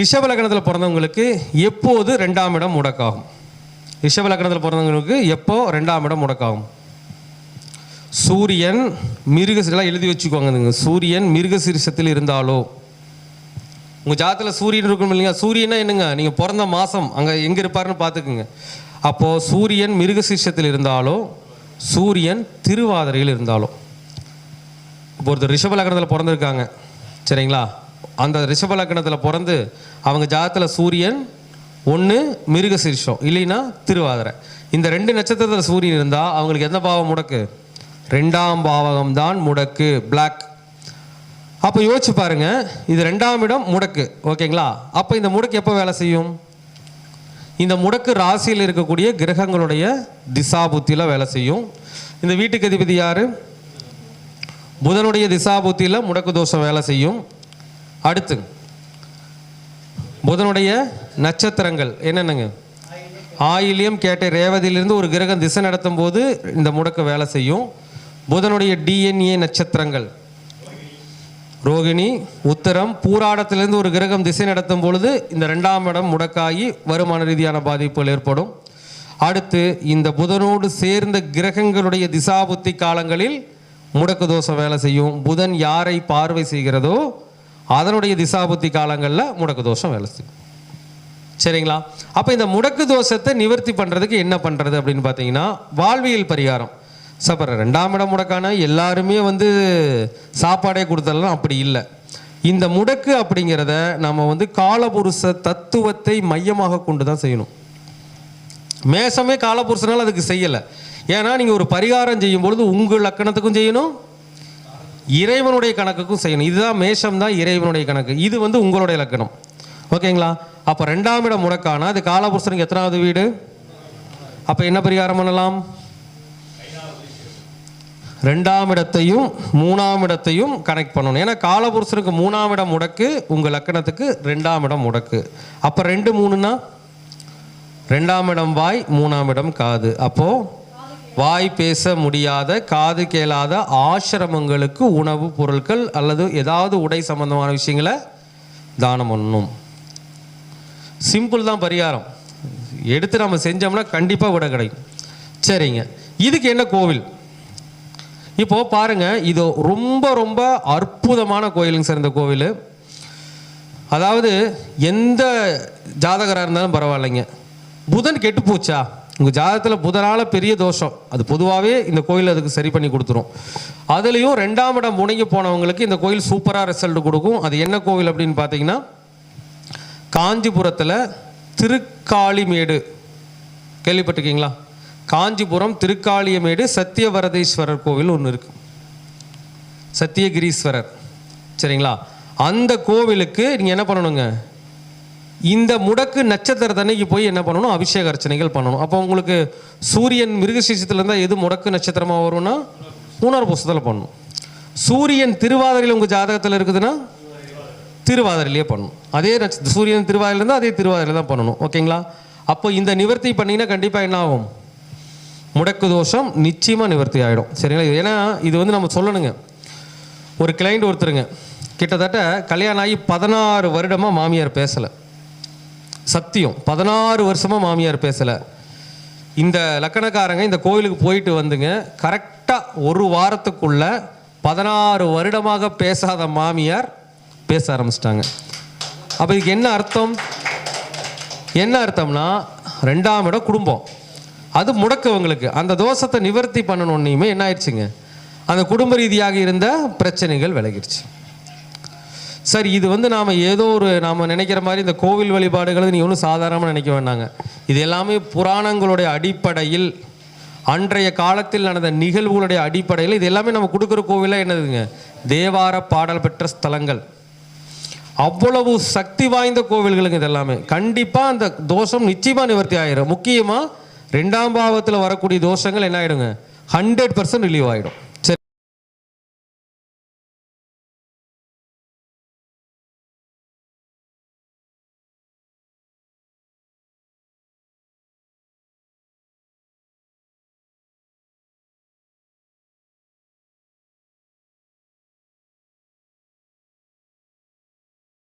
ரிஷப லக்னத்தில் பிறந்தவங்களுக்கு எப்போது ரெண்டாம் இடம் முடக்காகும்? ரிஷப லக்னத்தில் பிறந்தவங்களுக்கு எப்போ ரெண்டாம் இடம் முடக்காகும்? சூரியன் மிருகசிலாம் எழுதி வச்சுக்கோங்க நீங்கள் சூரியன் மிருகசீரிஷத்தில் இருந்தாலோ? உங்கள் ஜாதத்தில் சூரியன் இருக்கணும் இல்லைங்க சூரியனா என்னங்க? நீங்கள் பிறந்த மாதம் அங்கே எங்கே இருப்பாருன்னு பார்த்துக்குங்க. அப்போது சூரியன் மிருகசீரிஷத்தில் இருந்தாலோ? சூரியன் திருவாதிரையில் இருந்தாலோ? இப்போ ஒருத்தர் ரிஷப லக்னத்தில் பிறந்திருக்காங்க. சரிங்களா? அந்த ரிஷப லக்னத்தில் பிறந்து அவங்க ஜாதத்தில் சூரியன் ஒன்று மிருகசீரிஷம் இல்லைன்னா திருவாதிரை. இந்த ரெண்டு நட்சத்திரத்தில் சூரியன் இருந்தால் அவங்களுக்கு எந்த பாவம் முடக்கு? ரெண்டாம் பாவகம் தான் முடக்கு பிளாக் அப்போ யோசிச்சு பாருங்க இது ரெண்டாம் இடம் முடக்கு ஓகேங்களா? அப்போ இந்த முடக்கு எப்போ வேலை செய்யும்? இந்த முடக்கு ராசியில் இருக்கக்கூடிய கிரகங்களுடைய திசாபுத்தியில் வேலை செய்யும். இந்த வீட்டுக்கு அதிபதி யார்? புதனுடைய திசாபுத்தியில் முடக்கு தோஷம் வேலை செய்யும். அடுத்து புதனுடைய நட்சத்திரங்கள் என்னென்னங்க? ஆயிலியம் கேட்ட ரேவதியிலிருந்து ஒரு கிரகம் திசை நடத்தும் போது இந்த முடக்க வேலை செய்யும். புதனுடைய டிஎன்ஏ நட்சத்திரங்கள். ரோகிணி உத்தரம் பூராடத்திலிருந்து ஒரு கிரகம் திசை நடத்தும் பொழுது இந்த ரெண்டாம் இடம் முடக்காகி வருமான ரீதியான பாதிப்புகள் ஏற்படும். அடுத்து இந்த புதனோடு சேர்ந்த கிரகங்களுடைய திசாபுத்தி காலங்களில் முடக்கு தோஷம் வேலை செய்யும். புதன் யாரை பார்வை செய்கிறதோ அதனுடைய திசாபுத்தி காலங்களில் முடக்கு தோஷம் வேலை செய்யும். சரிங்களா? அப்போ இந்த முடக்கு தோஷத்தை நிவர்த்தி பண்ணுறதுக்கு என்ன பண்ணுறது அப்படின்னு பார்த்தீங்கன்னா வாழ்வியல் பரிகாரம். சப்பர் ரெண்டாம் இடம் முடக்கான? எல்லாருமே வந்து சாப்பாடே கொடுத்தலாம் அப்படி இல்லை. இந்த முடக்கு அப்படிங்கிறத நம்ம வந்து காலபுருஷ தத்துவத்தை மையமாக கொண்டு தான் செய்யணும். மேசமே காலபுருஷனால் அதுக்கு செய்யலை. ஏன்னா நீங்கள் ஒரு பரிகாரம் செய்யும் பொழுது உங்கள் லக்கணத்துக்கும் செய்யணும் இறைவனுடைய கணக்குக்கும் செய்யணும். இதுதான் மேஷம் தான் இறைவனுடைய கணக்கு. இது வந்து உங்களுடைய லக்கணம். ஓகேங்களா? அப்போ ரெண்டாம் இடம் முடக்கானா? அது காலபுருஷனுக்கு எத்தனாவது வீடு? அப்போ என்ன பரிகாரம் பண்ணலாம்? ரெண்டாம் இடத்தையும் மூணாம் இடத்தையும் கனெக்ட் பண்ணணும். ஏன்னா காலபுருஷனுக்கு மூணாம் இடம் முடக்கு உங்கள் லக்கணத்துக்கு ரெண்டாம் இடம் முடக்கு. அப்போ ரெண்டு மூணுன்னா? ரெண்டாம் இடம் வாய் மூணாம் இடம் காது. அப்போ வாய் பேச முடியாத காது கேளாத ஆசிரமங்களுக்கு உணவு பொருட்கள் அல்லது ஏதாவது உடை சம்பந்தமான விஷயங்களை தானம் பண்ணணும். சிம்பிள் தான் பரிகாரம். எடுத்து நம்ம செஞ்சோம்னா கண்டிப்பாக விட கிடைக்கும். சரிங்க. இதுக்கு என்ன கோவில்? இப்போ பாருங்க இது ரொம்ப ரொம்ப அற்புதமான கோயிலுங்க சார் இந்த கோவில். அதாவது எந்த ஜாதகராக இருந்தாலும் பரவாயில்லைங்க. புதன் கெட்டு போச்சா? உங்கள் ஜாதகத்தில் புதனால் பெரிய தோஷம். அது பொதுவாகவே இந்த கோயில் அதுக்கு சரி பண்ணி கொடுத்துரும். அதுலேயும் ரெண்டாம் இடம் முனைங்கி போனவங்களுக்கு இந்த கோயில் சூப்பராக ரிசல்ட் கொடுக்கும். அது என்ன கோவில் அப்படின்னு பார்த்தீங்கன்னா காஞ்சிபுரத்தில் திருக்காளிமேடு. கேள்விப்பட்டிருக்கீங்களா? காஞ்சிபுரம் திருக்காளியமேடு சத்தியவரதேஸ்வரர் கோவில் ஒன்று இருக்குது சத்தியகிரீஸ்வரர். சரிங்களா? அந்த கோவிலுக்கு நீங்கள் என்ன பண்ணணுங்க? இந்த முடக்கு நட்சத்திரத்தன்னைக்கு போய் என்ன பண்ணணும்? அபிஷேக அர்ச்சனைகள் பண்ணணும். அப்போ உங்களுக்கு சூரியன் மிருகசீசத்தில் இருந்தால் எது முடக்கு நட்சத்திரமாக வரும்னா? மூணாறு புஸ்தத்தில் பண்ணணும். சூரியன் திருவாதிரையில் உங்கள் ஜாதகத்தில் இருக்குதுன்னா? திருவாதிரையிலே பண்ணணும். அதே நட்ச சூரியன் திருவாதிரையில் இருந்தால் அதே திருவாதிரையில் தான் பண்ணணும். ஓகேங்களா? அப்போ இந்த நிவர்த்தி பண்ணிங்கன்னா கண்டிப்பாக என்ன ஆகும்? முடக்கு தோஷம் நிச்சயமாக நிவர்த்தி ஆகிடும் சரிங்களா? இது ஏன்னா இது வந்து நம்ம சொல்லணுங்க. ஒரு கிளைண்ட் ஒருத்தருங்க. கிட்டத்தட்ட கல்யாணம் ஆகி பதினாறு வருடமாக மாமியார் பேசலை. சத்தியம். பதினாறு வருஷமாக மாமியார் பேசலை. இந்த லக்கணக்காரங்க இந்த கோயிலுக்கு போயிட்டு வந்துங்க. கரெக்டாக ஒரு வாரத்துக்குள்ள பதினாறு வருடமாக பேசாத மாமியார் பேச ஆரம்பிச்சிட்டாங்க. அப்போ இதுக்கு என்ன அர்த்தம்? என்ன அர்த்தம்னா ரெண்டாம் இடம் குடும்பம். அது முடக்கவங்களுக்கு. அந்த தோஷத்தை நிவர்த்தி பண்ணணுன்னையுமே என்ன ஆயிடுச்சுங்க? அந்த குடும்ப ரீதியாக இருந்த பிரச்சனைகள் விலகிடுச்சு. சார் இது வந்து நாம் ஏதோ ஒரு நாம் நினைக்கிற மாதிரி இந்த கோவில் வழிபாடுகளை நீ ஒன்றும் சாதாரணமாக நினைக்க வேண்டாங்க. இது எல்லாமே புராணங்களுடைய அடிப்படையில் அன்றைய காலத்தில் நடந்த நிகழ்வுகளுடைய அடிப்படையில் இது எல்லாமே நம்ம கொடுக்குற கோவிலாக என்னதுங்க? தேவார பாடல் பெற்ற ஸ்தலங்கள். அவ்வளவு சக்தி வாய்ந்த கோவில்களுங்க இது எல்லாமே. கண்டிப்பாக அந்த தோஷம் நிச்சயமாக நிவர்த்தி ஆகிடும் முக்கியமாக ரெண்டாம் பாவத்தில் வரக்கூடிய தோஷங்கள் என்ன ஆகிடுங்க ஹண்ட்ரட் பர்சன்ட் ரிலீவ் ஆகிடும்